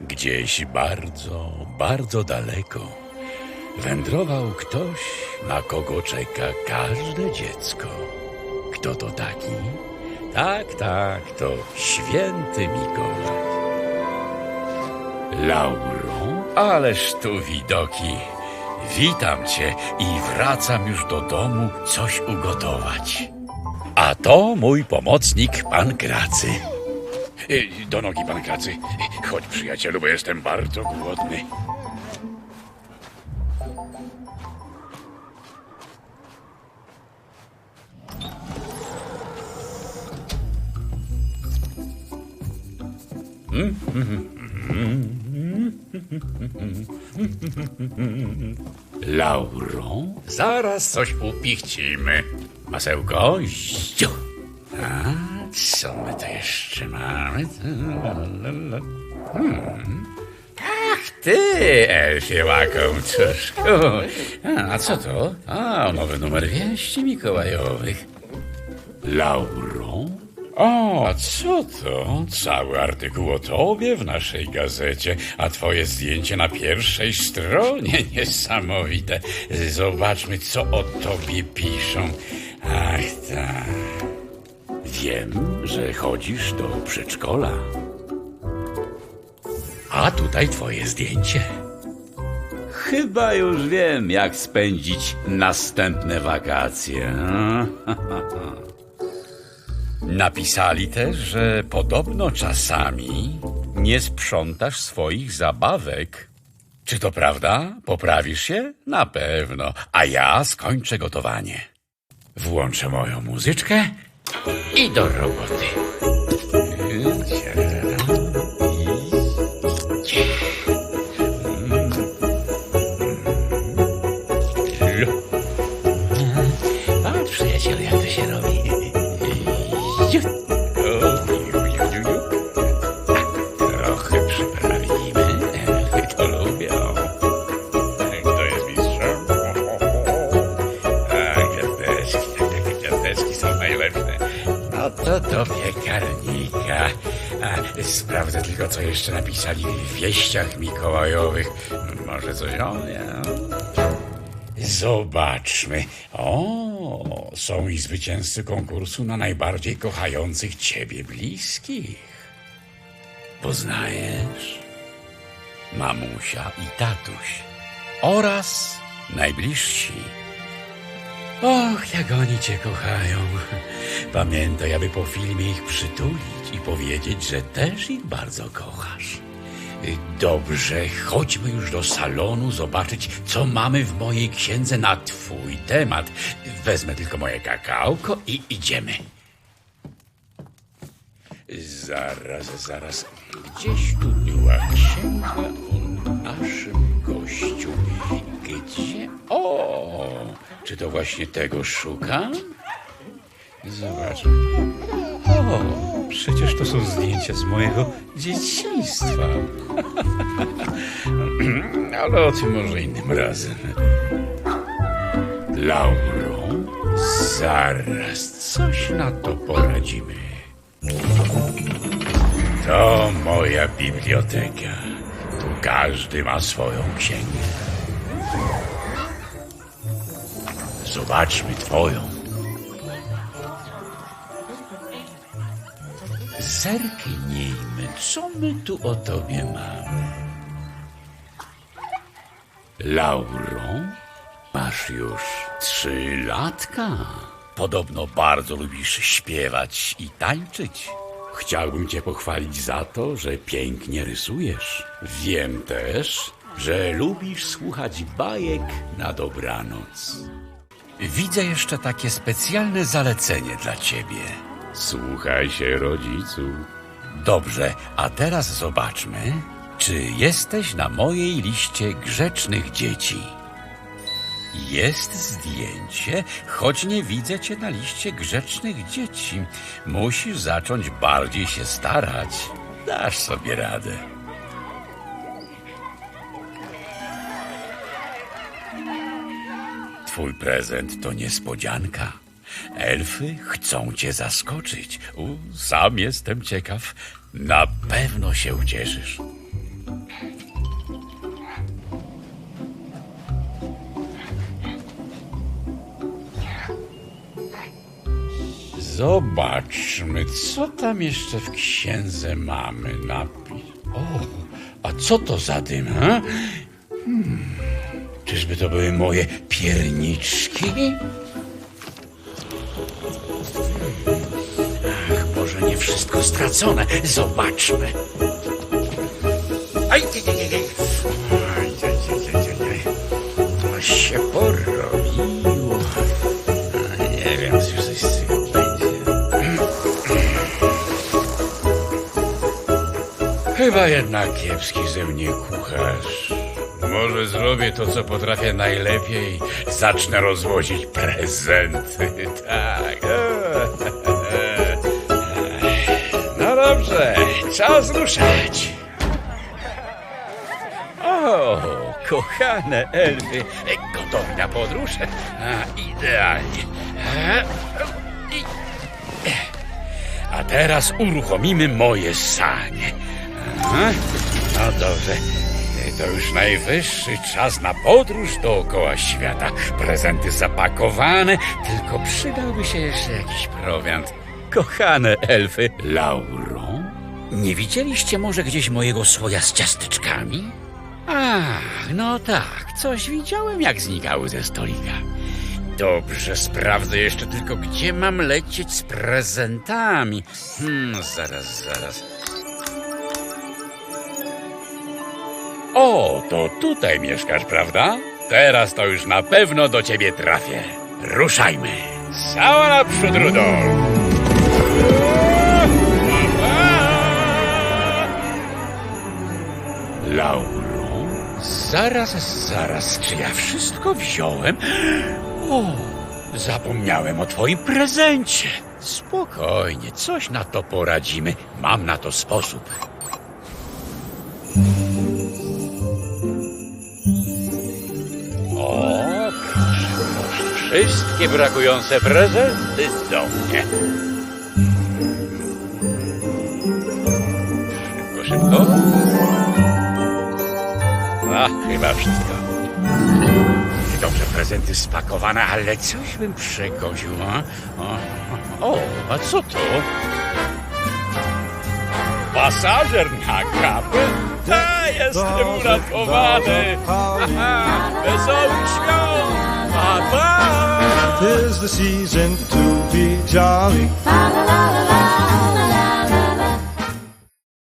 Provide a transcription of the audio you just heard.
Gdzieś bardzo, bardzo daleko wędrował ktoś, na kogo czeka każde dziecko. Kto to taki? Tak, tak, to święty Mikołaj. Lauro, ależ tu widoki. Witam cię i wracam już do domu coś ugotować. A to mój pomocnik, pan Kracy. Y, Do nogi, pan Kracy. Chodź, przyjacielu, bo jestem bardzo głodny. Lauro, zaraz coś upichcimy. Masełko, ściu. A co my to jeszcze mamy? Hmm. Ach, ty, Elfie łakomczuszku. A, a co to? A, nowy numer wieści mikołajowych. Lauro? O, a co to? Cały artykuł o tobie w naszej gazecie, a twoje zdjęcie na pierwszej stronie. Niesamowite. Zobaczmy, co o tobie piszą. Ach, tak. Wiem, że chodzisz do przedszkola. A tutaj twoje zdjęcie. Chyba już wiem, jak spędzić następne wakacje. Napisali też, że podobno czasami nie sprzątasz swoich zabawek. Czy to prawda? Poprawisz się? Na pewno. A ja skończę gotowanie. Włączę moją muzyczkę i do roboty. Sprawdzę tylko, co jeszcze napisali w wieściach mikołajowych. Może coś o mnie. Zobaczmy. O, są i zwycięzcy konkursu na najbardziej kochających ciebie bliskich. Poznajesz? Mamusia i tatuś. Oraz najbliżsi. Och, jak oni cię kochają. Pamiętaj, aby po filmie ich przytulić i powiedzieć, że też ich bardzo kochasz. Dobrze, chodźmy już do salonu zobaczyć, co mamy w mojej księdze na twój temat. Wezmę tylko moje kakałko i idziemy. Zaraz, zaraz. Gdzieś tu była księga o naszym gościu. Gdzie? O! Czy to właśnie tego szukam? Zobacz. O, przecież to są zdjęcia z mojego dzieciństwa. Ale o tym może innym razem. Lauro, zaraz coś na to poradzimy. To moja biblioteka. Tu każdy ma swoją księgę. Zobaczmy twoją. Zerknijmy, co my tu o tobie mamy. Lauro, masz już trzy latka. Podobno bardzo lubisz śpiewać i tańczyć. Chciałbym cię pochwalić za to, że pięknie rysujesz. Wiem też, że lubisz słuchać bajek na dobranoc. Widzę jeszcze takie specjalne zalecenie dla ciebie. Słuchaj się rodziców. Dobrze, a teraz zobaczmy, czy jesteś na mojej liście grzecznych dzieci. Jest zdjęcie, choć nie widzę cię na liście grzecznych dzieci. Musisz zacząć bardziej się starać. Dasz sobie radę. Twój prezent to niespodzianka. Elfy chcą cię zaskoczyć. U, sam jestem ciekaw. Na pewno się ucieszysz. Zobaczmy, co tam jeszcze w księdze mamy. Napis. O, a co to za dym, ha? Hmm. Czyżby to były moje pierniczki? Wszystko stracone. Zobaczmy. Aj, aj, aj, aj. To się porobiło. Nie wiem, co coś z tego będzie. Chyba jednak kiepski ze mnie kucharz. Może zrobię to, co potrafię najlepiej. Zacznę rozwozić prezenty. Tak. Dobrze, czas ruszać. O, kochane elfy, gotowi na podróż? A, idealnie. A, teraz uruchomimy moje sanie. No dobrze, to już najwyższy czas na podróż dookoła świata. Prezenty zapakowane, tylko przydałby się jeszcze jakiś prowiant. Kochane elfy, Lauro, nie widzieliście może gdzieś mojego słoja z ciasteczkami? Ach, no tak, coś widziałem, jak znikały ze stolika. Dobrze, sprawdzę jeszcze tylko, gdzie mam lecieć z prezentami. Hmm, zaraz, zaraz. O, to tutaj mieszkasz, prawda? Teraz to już na pewno do ciebie trafię. Ruszajmy. Cała naprzód, Rudolf. Lauro? Zaraz, zaraz, czy ja wszystko wziąłem? O, zapomniałem o twoim prezencie. Spokojnie, coś na to poradzimy. Mam na to sposób. O, proszę, proszę, wszystkie brakujące prezenty do mnie. Szybko, szybko. A, chyba wszystko. Dobrze, prezenty spakowane, ale coś bym przegoził, a? O, a co to? Pasażer na kapę? Ta, jestem uratowany! Haha, Wesołych świąt! Pa, pa! Tis the season to be jolly.